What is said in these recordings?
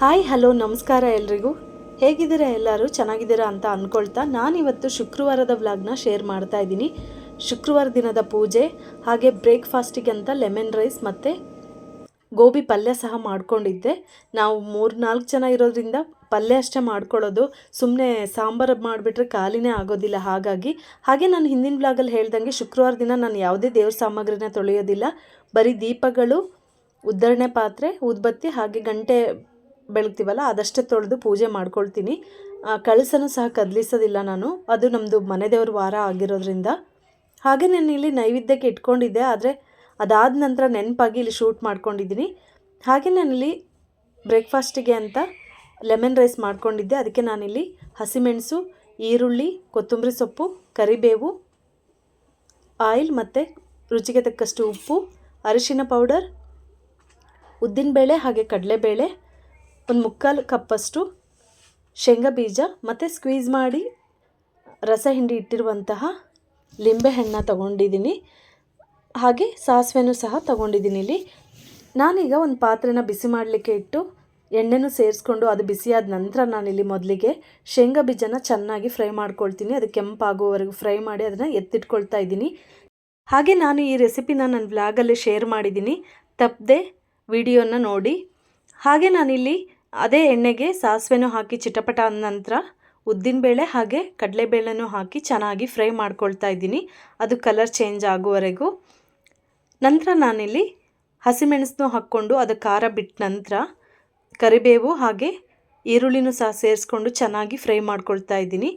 Hi, hello, ನಮಸ್ಕಾರ ಎಲ್ರಿಗೂ. ಹೇಗಿದ್ದೀರಾ ಎಲ್ಲರೂ? ಚೆನ್ನಾಗಿದ್ದೀರಾ ಅಂತ ಅಂದ್ಕೊಳ್ತಾ ನಾನಿವತ್ತು ಶುಕ್ರವಾರದ ವ್ಲಾಗ್ನ ಶೇರ್ ಮಾಡ್ತಾ ಇದ್ದೀನಿ. ಶುಕ್ರವಾರ ದಿನದ ಪೂಜೆ, ಹಾಗೆ ಬ್ರೇಕ್ಫಾಸ್ಟಿಗೆ ಅಂತ ಲೆಮನ್ ರೈಸ್ ಮತ್ತು ಗೋಬಿ ಪಲ್ಯ ಸಹ ಮಾಡ್ಕೊಂಡಿದ್ದೆ. ನಾವು ಮೂರು ನಾಲ್ಕು ಜನ ಇರೋದ್ರಿಂದ ಪಲ್ಯ ಅಷ್ಟೇ ಮಾಡ್ಕೊಳ್ಳೋದು. ಸುಮ್ಮನೆ ಸಾಂಬಾರು ಮಾಡಿಬಿಟ್ರೆ ಖಾಲಿನೇ ಆಗೋದಿಲ್ಲ ಹಾಗಾಗಿ. ಹಾಗೆ ನಾನು ಹಿಂದಿನ ಬ್ಲಾಗಲ್ಲಿ ಹೇಳ್ದಂಗೆ ಶುಕ್ರವಾರ ದಿನ ನಾನು ಯಾವುದೇ ದೇವ್ರ ಸಾಮಗ್ರಿನ ತೊಳೆಯೋದಿಲ್ಲ. ಬರೀ ದೀಪಗಳು, ಉದ್ದರಣೆ ಪಾತ್ರೆ ಉದ್ಬತ್ತಿ ಹಾಗೆ ಗಂಟೆ ಬೆಳಗ್ತೀವಲ್ಲ ಅದಷ್ಟೇ ತೊಳೆದು ಪೂಜೆ ಮಾಡ್ಕೊಳ್ತೀನಿ. ಕಳಸನ ಸಹ ಕದಲಿಸೋದಿಲ್ಲ ನಾನು. ಅದು ನಮ್ಮದು ಮನೆ ದೇವ್ರ ವಾರ ಆಗಿರೋದ್ರಿಂದ. ಹಾಗೆ ನಾನು ಇಲ್ಲಿ ನೈವೇದ್ಯಕ್ಕೆ ಇಟ್ಕೊಂಡಿದ್ದೆ, ಆದರೆ ಅದಾದ ನಂತರ ನೆನಪಾಗಿ ಇಲ್ಲಿ ಶೂಟ್ ಮಾಡ್ಕೊಂಡಿದ್ದೀನಿ. ಹಾಗೆ ನಾನಿಲ್ಲಿ ಬ್ರೇಕ್ಫಾಸ್ಟಿಗೆ ಅಂತ ಲೆಮನ್ ರೈಸ್ ಮಾಡ್ಕೊಂಡಿದ್ದೆ. ಅದಕ್ಕೆ ನಾನಿಲ್ಲಿ ಹಸಿಮೆಣಸು, ಈರುಳ್ಳಿ, ಕೊತ್ತಂಬರಿ ಸೊಪ್ಪು, ಕರಿಬೇವು, ಆಯಿಲ್ ಮತ್ತು ರುಚಿಗೆ ತಕ್ಕಷ್ಟು ಉಪ್ಪು, ಅರಿಶಿನ ಪೌಡರ್, ಉದ್ದಿನಬೇಳೆ ಹಾಗೆ ಕಡಲೆಬೇಳೆ ಒಂದು ಮುಕ್ಕಾಲು ಕಪ್ಪಷ್ಟು ಶೇಂಗಾ ಬೀಜ ಮತ್ತು ಸ್ಕ್ವೀಸ್ ಮಾಡಿ ರಸ ಹಿಂಡಿ ಇಟ್ಟಿರುವಂತಹ ಲಿಂಬೆಹಣ್ಣು ತಗೊಂಡಿದ್ದೀನಿ. ಹಾಗೆ ಸಾಸಿವೆನೂ ಸಹ ತಗೊಂಡಿದ್ದೀನಿ ಇಲ್ಲಿ. ನಾನೀಗ ಒಂದು ಪಾತ್ರೆನ ಬಿಸಿ ಮಾಡಲಿಕ್ಕೆ ಇಟ್ಟು ಎಣ್ಣೆನೂ ಸೇರಿಸ್ಕೊಂಡು ಅದು ಬಿಸಿಯಾದ ನಂತರ ನಾನಿಲ್ಲಿ ಮೊದಲಿಗೆ ಶೇಂಗಾ ಬೀಜನ ಚೆನ್ನಾಗಿ ಫ್ರೈ ಮಾಡ್ಕೊಳ್ತೀನಿ. ಅದು ಕೆಂಪಾಗುವವರೆಗೂ ಫ್ರೈ ಮಾಡಿ ಅದನ್ನು ಎತ್ತಿಟ್ಕೊಳ್ತಾ ಇದ್ದೀನಿ. ಹಾಗೆ ನಾನು ಈ ರೆಸಿಪಿನ ನನ್ನ ಬ್ಲಾಗಲ್ಲಿ ಶೇರ್ ಮಾಡಿದ್ದೀನಿ. ತಪ್ಪದೆ ವಿಡಿಯೋನ ನೋಡಿ. ಹಾಗೆ ನಾನಿಲ್ಲಿ ಅದೇ ಎಣ್ಣೆಗೆ ಸಾಸಿವೆನೂ ಹಾಕಿ ಚಿಟಪಟ ಅಂದ ನಂತರ ಉದ್ದಿನಬೇಳೆ ಹಾಗೆ ಕಡಲೆಬೇಳೆನೂ ಹಾಕಿ ಚೆನ್ನಾಗಿ ಫ್ರೈ ಮಾಡ್ಕೊಳ್ತಾ ಇದ್ದೀನಿ. ಅದು ಕಲರ್ ಚೇಂಜ್ ಆಗುವವರೆಗೂ. ನಂತರ ನಾನಿಲ್ಲಿ ಹಸಿಮೆಣಸನ್ನು ಹಾಕ್ಕೊಂಡು ಅದು ಖಾರ ಬಿಟ್ಟ ನಂತರ ಕರಿಬೇವು ಹಾಗೆ ಈರುಳ್ಳಿನೂ ಸಹ ಸೇರಿಸ್ಕೊಂಡು ಚೆನ್ನಾಗಿ ಫ್ರೈ ಮಾಡ್ಕೊಳ್ತಾ ಇದ್ದೀನಿ.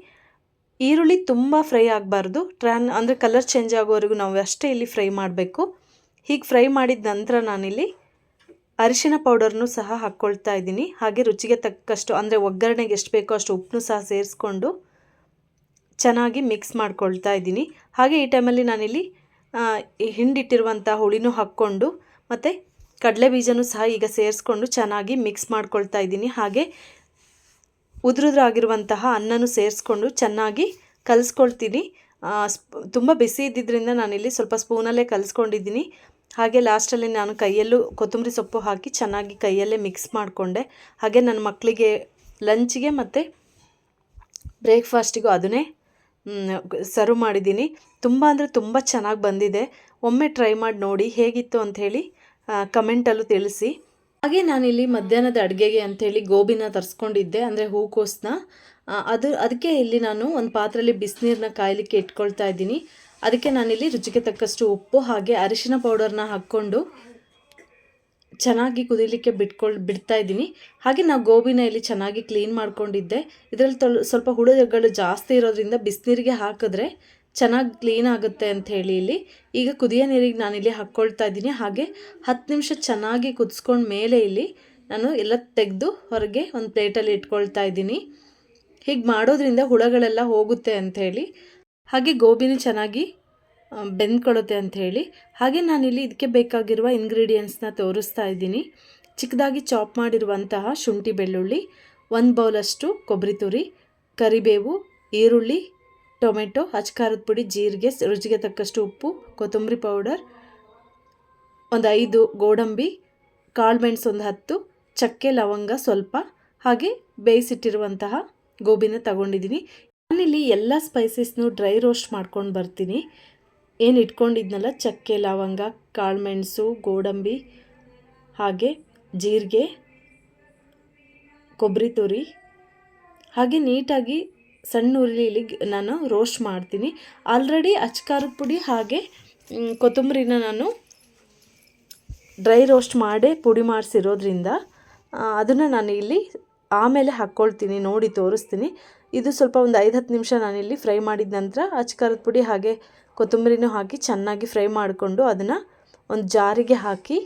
ಈರುಳ್ಳಿ ತುಂಬ ಫ್ರೈ ಆಗಬಾರ್ದು. ಟ್ರಾನ್ ಅಂದರೆ ಕಲರ್ ಚೇಂಜ್ ಆಗೋವರೆಗೂ ನಾವು ಅಷ್ಟೇ ಇಲ್ಲಿ ಫ್ರೈ ಮಾಡಬೇಕು. ಹೀಗೆ ಫ್ರೈ ಮಾಡಿದ ನಂತರ ನಾನಿಲ್ಲಿ ಅರಿಶಿನ ಪೌಡರ್ನು ಸಹ ಹಾಕ್ಕೊಳ್ತಾ ಇದ್ದೀನಿ. ಹಾಗೆ ರುಚಿಗೆ ತಕ್ಕಷ್ಟು, ಅಂದರೆ ಒಗ್ಗರಣೆಗೆ ಎಷ್ಟು ಬೇಕೋ ಅಷ್ಟು ಉಪ್ಪನ್ನು ಸಹ ಸೇರಿಸ್ಕೊಂಡು ಚೆನ್ನಾಗಿ ಮಿಕ್ಸ್ ಮಾಡ್ಕೊಳ್ತಾ ಇದ್ದೀನಿ. ಹಾಗೆ ಈ ಟೈಮಲ್ಲಿ ನಾನಿಲ್ಲಿ ಹಿಂಡಿಟ್ಟಿರುವಂಥ ಹುಳಿನೂ ಹಾಕ್ಕೊಂಡು, ಮತ್ತು ಕಡಲೆ ಬೀಜನೂ ಸಹ ಈಗ ಸೇರಿಸ್ಕೊಂಡು ಚೆನ್ನಾಗಿ ಮಿಕ್ಸ್ ಮಾಡ್ಕೊಳ್ತಾ ಇದ್ದೀನಿ. ಹಾಗೆ ಉದುರುದ್ರಾಗಿರುವಂತಹ ಅನ್ನನೂ ಸೇರಿಸ್ಕೊಂಡು ಚೆನ್ನಾಗಿ ಕಲಿಸ್ಕೊಳ್ತೀನಿ. ತುಂಬ ಬಿಸಿ ಇದ್ದಿದ್ದರಿಂದ ನಾನಿಲ್ಲಿ ಸ್ವಲ್ಪ ಸ್ಪೂನಲ್ಲೇ ಕಲಿಸ್ಕೊಂಡಿದ್ದೀನಿ. ಹಾಗೆ ಲಾಸ್ಟಲ್ಲಿ ನಾನು ಕೈಯಲ್ಲೂ ಕೊತ್ತಂಬರಿ ಸೊಪ್ಪು ಹಾಕಿ ಚೆನ್ನಾಗಿ ಕೈಯಲ್ಲೇ ಮಿಕ್ಸ್ ಮಾಡಿಕೊಂಡೆ. ಹಾಗೆ ನನ್ನ ಮಕ್ಕಳಿಗೆ ಲಂಚಿಗೆ ಮತ್ತು ಬ್ರೇಕ್ಫಾಸ್ಟಿಗೂ ಅದನ್ನೇ ಸರ್ವ್ ಮಾಡಿದ್ದೀನಿ. ತುಂಬ ಅಂದರೆ ತುಂಬ ಚೆನ್ನಾಗಿ ಬಂದಿದೆ. ಒಮ್ಮೆ ಟ್ರೈ ಮಾಡಿ ನೋಡಿ ಹೇಗಿತ್ತು ಅಂಥೇಳಿ ಕಮೆಂಟಲ್ಲೂ ತಿಳಿಸಿ. ಹಾಗೆ ನಾನಿಲ್ಲಿ ಮಧ್ಯಾಹ್ನದ ಅಡುಗೆಗೆ ಅಂಥೇಳಿ ಗೋಬಿನ ತರಿಸ್ಕೊಂಡಿದ್ದೆ. ಅಂದರೆ ಹೂಕೋಸನ್ನ ಅದು, ಅದಕ್ಕೆ ಇಲ್ಲಿ ನಾನು ಒಂದು ಪಾತ್ರೆಯಲ್ಲಿ ಬಿಸಿನೀರನ್ನ ಕಾಯಲಿಕ್ಕೆ ಇಟ್ಕೊಳ್ತಾ ಇದ್ದೀನಿ. ಅದಕ್ಕೆ ನಾನಿಲ್ಲಿ ರುಚಿಗೆ ತಕ್ಕಷ್ಟು ಉಪ್ಪು ಹಾಗೆ ಅರಿಶಿನ ಪೌಡರ್ನ ಹಾಕ್ಕೊಂಡು ಚೆನ್ನಾಗಿ ಕುದಿಲಿಕ್ಕೆ ಬಿಟ್ಕೊಳ್, ಬಿಡ್ತಾ ಇದ್ದೀನಿ. ಹಾಗೆ ನಾವು ಗೋಬಿನ ಇಲ್ಲಿ ಚೆನ್ನಾಗಿ ಕ್ಲೀನ್ ಮಾಡ್ಕೊಂಡಿದ್ದೆ. ಇದರಲ್ಲಿ ತೊಲ್ ಸ್ವಲ್ಪ ಹುಳುಗಳು ಜಾಸ್ತಿ ಇರೋದ್ರಿಂದ ಬಿಸಿನೀರಿಗೆ ಹಾಕಿದ್ರೆ ಚೆನ್ನಾಗಿ ಕ್ಲೀನ್ ಆಗುತ್ತೆ ಅಂತ ಹೇಳಿ ಇಲ್ಲಿ. ಈಗ ಕುದಿಯ ನೀರಿಗೆ ನಾನಿಲ್ಲಿ ಹಾಕ್ಕೊಳ್ತಾ ಇದ್ದೀನಿ. ಹಾಗೆ ಹತ್ತು ನಿಮಿಷ ಚೆನ್ನಾಗಿ ಕುದಿಸ್ಕೊಂಡ ಮೇಲೆ ಇಲ್ಲಿ ನಾನು ಎಲ್ಲ ತೆಗೆದು ಹೊರಗೆ ಒಂದು ಪ್ಲೇಟಲ್ಲಿ ಇಟ್ಕೊಳ್ತಾ ಇದ್ದೀನಿ. ಹೀಗೆ ಮಾಡೋದ್ರಿಂದ ಹುಳಗಳೆಲ್ಲ ಹೋಗುತ್ತೆ ಅಂಥೇಳಿ ಹಾಗೆ ಗೋಬಿನೂ ಚೆನ್ನಾಗಿ ಬೆಂದ್ಕೊಳ್ಳುತ್ತೆ ಅಂಥೇಳಿ ಹಾಗೆ ನಾನಿಲ್ಲಿ ಇದಕ್ಕೆ ಬೇಕಾಗಿರುವ ಇಂಗ್ರೀಡಿಯೆಂಟ್ಸ್ನ ತೋರಿಸ್ತಾ ಇದ್ದೀನಿ. ಚಿಕ್ಕದಾಗಿ ಚಾಪ್ ಮಾಡಿರುವಂತಹ ಶುಂಠಿ ಬೆಳ್ಳುಳ್ಳಿ, ಒಂದು ಬೌಲಷ್ಟು ಕೊಬ್ಬರಿ ತುರಿ, ಕರಿಬೇವು, ಈರುಳ್ಳಿ, ಟೊಮೆಟೊ ಹಚ್ಕಾರದ ಪುಡಿ, ಜೀರಿಗೆ, ರುಚಿಗೆ ತಕ್ಕಷ್ಟು ಉಪ್ಪು, ಕೊತ್ತಂಬರಿ ಪೌಡರ್, ಒಂದು ಐದು ಗೋಡಂಬಿ, ಕಾಳುಮೆಣಸು ಒಂದು ಹತ್ತು, ಚಕ್ಕೆ ಲವಂಗ ಸ್ವಲ್ಪ, ಹಾಗೆ ಬೇಯಿಸಿಟ್ಟಿರುವಂತಹ ಗೋಬಿನ ತಗೊಂಡಿದ್ದೀನಿ. ನಾನಿಲ್ಲಿ ಎಲ್ಲ ಸ್ಪೈಸಸ್ನು ಡ್ರೈ ರೋಸ್ಟ್ ಮಾಡ್ಕೊಂಡು ಬರ್ತೀನಿ. ಏನು ಇಟ್ಕೊಂಡಿದ್ನಲ್ಲ, ಚಕ್ಕೆ, ಲವಂಗ ಕಾಳುಮೆಣಸು ಗೋಡಂಬಿ, ಹಾಗೆ ಜೀರಿಗೆ ಕೊಬ್ಬರಿ ತುರಿ. ಹಾಗೆ ನೀಟಾಗಿ ಸಣ್ಣ ಉರಿಲಿ ನಾನು ರೋಸ್ಟ್ ಮಾಡ್ತೀನಿ. ಆಲ್ರೆಡಿ ಅಚ್ಕಾರದ ಪುಡಿ ಹಾಗೆ ಕೊತ್ತಂಬರಿನ ನಾನು ಡ್ರೈ ರೋಸ್ಟ್ ಮಾಡೇ ಪುಡಿ ಮಾಡಿಸಿರೋದ್ರಿಂದ ಅದನ್ನು ನಾನು ಇಲ್ಲಿ ಆಮೇಲೆ ಹಾಕ್ಕೊಳ್ತೀನಿ, ನೋಡಿ ತೋರಿಸ್ತೀನಿ. ಇದು ಸ್ವಲ್ಪ ಒಂದು ಐದು ಹತ್ತು ನಿಮಿಷ ನಾನಿಲ್ಲಿ ಫ್ರೈ ಮಾಡಿದ ನಂತರ ಅಚ್ಕಾರದ ಪುಡಿ ಹಾಗೆ ಕೊತ್ತಂಬರಿನೂ ಹಾಕಿ ಚೆನ್ನಾಗಿ ಫ್ರೈ ಮಾಡಿಕೊಂಡು ಅದನ್ನು ಒಂದು ಜಾರಿಗೆ ಹಾಕಿ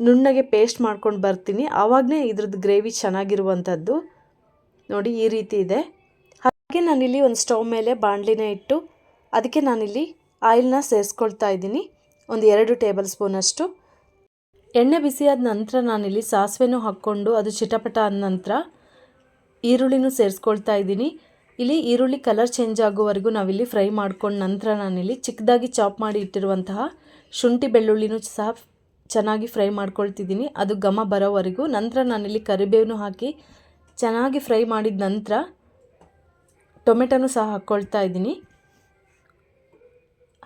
ನುಣ್ಣಗೆ ಪೇಸ್ಟ್ ಮಾಡ್ಕೊಂಡು ಬರ್ತೀನಿ. ಆವಾಗಲೇ ಇದ್ರದ್ದು ಗ್ರೇವಿ ಚೆನ್ನಾಗಿರುವಂಥದ್ದು. ನೋಡಿ, ಈ ರೀತಿ ಇದೆ. ಹಾಗೆ ನಾನಿಲ್ಲಿ ಒಂದು ಸ್ಟವ್ ಮೇಲೆ ಬಾಣಲಿನ ಇಟ್ಟು ಅದಕ್ಕೆ ನಾನಿಲ್ಲಿ ಆಯಿಲ್ನ ಸೇರಿಸ್ಕೊಳ್ತಾ ಇದ್ದೀನಿ. ಒಂದು ಎರಡು ಟೇಬಲ್ ಸ್ಪೂನಷ್ಟು. ಎಣ್ಣೆ ಬಿಸಿಯಾದ ನಂತರ ನಾನಿಲ್ಲಿ ಸಾಸಿವೆನೂ ಹಾಕ್ಕೊಂಡು ಅದು ಚಿಟಪಟ ಆದ ನಂತರ ಈರುಳ್ಳಿನೂ ಸೇರಿಸ್ಕೊಳ್ತಾ ಇದ್ದೀನಿ. ಇಲ್ಲಿ ಈರುಳ್ಳಿ ಕಲರ್ ಚೇಂಜ್ ಆಗೋವರೆಗೂ ನಾವಿಲ್ಲಿ ಫ್ರೈ ಮಾಡ್ಕೊಂಡು ನಂತರ ನಾನಿಲ್ಲಿ ಚಿಕ್ಕದಾಗಿ ಚಾಪ್ ಮಾಡಿ ಇಟ್ಟಿರುವಂತಹ ಶುಂಠಿ ಬೆಳ್ಳುಳ್ಳಿನೂ ಸಹ ಚೆನ್ನಾಗಿ ಫ್ರೈ ಮಾಡ್ಕೊಳ್ತಿದ್ದೀನಿ. ಅದು ಘಮ ಬರೋವರೆಗೂ. ನಂತರ ನಾನಿಲ್ಲಿ ಕರಿಬೇವನ್ನು ಹಾಕಿ ಚೆನ್ನಾಗಿ ಫ್ರೈ ಮಾಡಿದ ನಂತರ ಟೊಮೆಟೊನೂ ಸಹ ಹಾಕ್ಕೊಳ್ತಾ ಇದ್ದೀನಿ.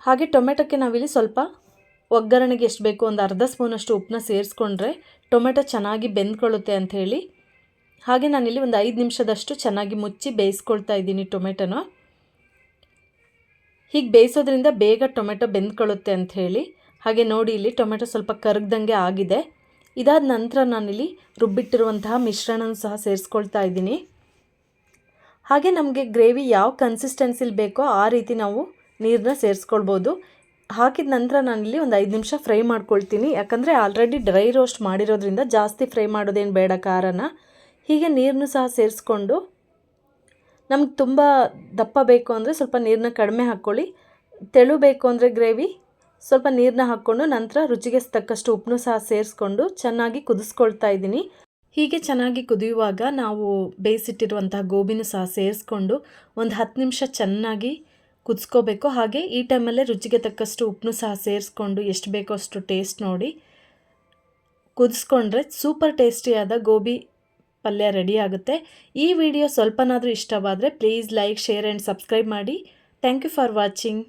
ಹಾಗೆ ಟೊಮೆಟೊಕ್ಕೆ ನಾವಿಲ್ಲಿ ಸ್ವಲ್ಪ ಒಗ್ಗರಣೆಗೆ ಎಷ್ಟು ಬೇಕು ಒಂದು ಅರ್ಧ ಸ್ಪೂನಷ್ಟು ಉಪ್ಪನ್ನ ಸೇರಿಸ್ಕೊಂಡ್ರೆ ಟೊಮೆಟೊ ಚೆನ್ನಾಗಿ ಬೆಂದ್ಕೊಳ್ಳುತ್ತೆ ಅಂತ ಹೇಳಿ. ಹಾಗೆ ನಾನಿಲ್ಲಿ ಒಂದು ಐದು ನಿಮಿಷದಷ್ಟು ಚೆನ್ನಾಗಿ ಮುಚ್ಚಿ ಬೇಯಿಸ್ಕೊಳ್ತಾ ಇದ್ದೀನಿ ಟೊಮೆಟೊನ. ಹೀಗೆ ಬೇಯಿಸೋದ್ರಿಂದ ಬೇಗ ಟೊಮೆಟೊ ಬೆಂದ್ಕೊಳ್ಳುತ್ತೆ ಅಂತ ಹೇಳಿ. ಹಾಗೆ ನೋಡಿ ಇಲ್ಲಿ ಟೊಮೆಟೊ ಸ್ವಲ್ಪ ಕರಗ್ದಂಗೆ ಆಗಿದೆ. ಇದಾದ ನಂತರ ನಾನಿಲ್ಲಿ ರುಬ್ಬಿಟ್ಟಿರುವಂತಹ ಮಿಶ್ರಣನ ಸಹ ಸೇರಿಸ್ಕೊಳ್ತಾ ಇದ್ದೀನಿ. ಹಾಗೆ ನಮಗೆ ಗ್ರೇವಿ ಯಾವ ಕನ್ಸಿಸ್ಟೆನ್ಸಿಲಿ ಬೇಕೋ ಆ ರೀತಿ ನಾವು ನೀರನ್ನ ಸೇರಿಸ್ಕೊಳ್ಬೋದು. ಹಾಕಿದ ನಂತರ ನಾನಿಲ್ಲಿ ಒಂದು ಐದು ನಿಮಿಷ ಫ್ರೈ ಮಾಡ್ಕೊಳ್ತೀನಿ. ಯಾಕಂದರೆ ಆಲ್ರೆಡಿ ಡ್ರೈ ರೋಸ್ಟ್ ಮಾಡಿರೋದ್ರಿಂದ ಜಾಸ್ತಿ ಫ್ರೈ ಮಾಡೋದೇನು ಬೇಡ ಖಾರನ. ಹೀಗೆ ನೀರನ್ನು ಸಹ ಸೇರಿಸ್ಕೊಂಡು ನಮ್ಗೆ ತುಂಬ ದಪ್ಪ ಬೇಕು ಅಂದರೆ ಸ್ವಲ್ಪ ನೀರನ್ನ ಕಡಿಮೆ ಹಾಕ್ಕೊಳ್ಳಿ ತೆಳು ಬೇಕು ಅಂದರೆ ಗ್ರೇವಿ, ಸ್ವಲ್ಪ ನೀರನ್ನ ಹಾಕ್ಕೊಂಡು ನಂತರ ರುಚಿಗೆ ತಕ್ಕಷ್ಟು ಉಪ್ಪನ್ನು ಸಹ ಸೇರಿಸ್ಕೊಂಡು ಚೆನ್ನಾಗಿ ಕುದಿಸ್ಕೊಳ್ತಾ ಇದ್ದೀನಿ. ಹೀಗೆ ಚೆನ್ನಾಗಿ ಕುದಿಯುವಾಗ ನಾವು ಬೇಯಿಸಿಟ್ಟಿರುವಂತಹ ಗೋಬಿನೂ ಸಹ ಸೇರಿಸ್ಕೊಂಡು ಒಂದು ಹತ್ತು ನಿಮಿಷ ಚೆನ್ನಾಗಿ ಕುದಿಸ್ಕೋಬೇಕು. ಹಾಗೆ ಈ ಟೈಮಲ್ಲೇ ರುಚಿಗೆ ತಕ್ಕಷ್ಟು ಉಪ್ಪನ್ನು ಸಹ ಸೇರಿಸ್ಕೊಂಡು ಎಷ್ಟು ಬೇಕೋ ಅಷ್ಟು ಟೇಸ್ಟ್ ನೋಡಿ. ಕುದಿಸ್ಕೊಂಡ್ರೆ ಸೂಪರ್ ಟೇಸ್ಟಿಯಾದ ಗೋಬಿ ಪಲ್ಯ ರೆಡಿ ಆಗುತ್ತೆ. ಈ ವಿಡಿಯೋ ಸ್ವಲ್ಪನಾದರೂ ಇಷ್ಟವಾದರೆ please like, share and subscribe ಮಾಡಿ. Thank you for watching.